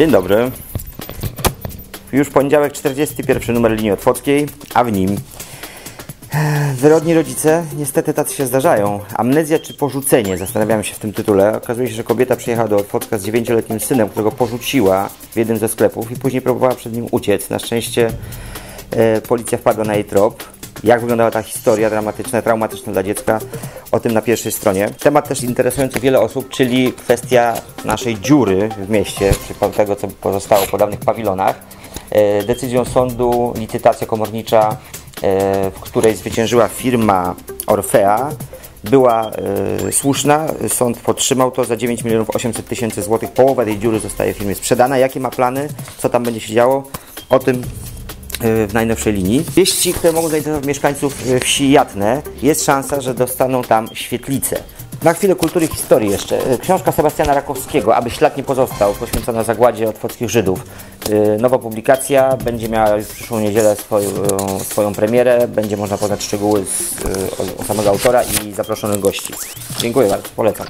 Dzień dobry. Już poniedziałek, 41 numer linii otwockiej, a w nim wyrodni rodzice, niestety tacy się zdarzają. Amnezja czy porzucenie? Zastanawiamy się w tym tytule. Okazuje się, że kobieta przyjechała do Otwocka z 9-letnim synem, którego porzuciła w jednym ze sklepów i później próbowała przed nim uciec. Na szczęście e, policja wpadła na jej trop. Jak wyglądała ta historia dramatyczna, traumatyczna dla dziecka? O tym na pierwszej stronie. Temat też interesujący wiele osób, czyli kwestia naszej dziury w mieście, czy tego, co pozostało po dawnych pawilonach. E, Decyzją sądu licytacja komornicza, e, w której zwyciężyła firma Orfea, była e, słuszna. Sąd podtrzymał to za 9 milionów 800 tysięcy złotych. Połowa tej dziury zostaje firmie sprzedana. Jakie ma plany? Co tam będzie się działo? O tym w najnowszej linii. Wieści, które mogą zainteresować mieszkańców e, wsi Jatne, jest szansa, że dostaną tam świetlicę. Na chwilę kultury i historii jeszcze. E, Książka Sebastiana Rakowskiego, aby ślad nie pozostał, poświęcona zagładzie otwockich Żydów. E, Nowa publikacja będzie miała już w przyszłą niedzielę swoją, swoją premierę. Będzie można poznać szczegóły z, e, o, o samego autora i zaproszonych gości. Dziękuję bardzo, polecam.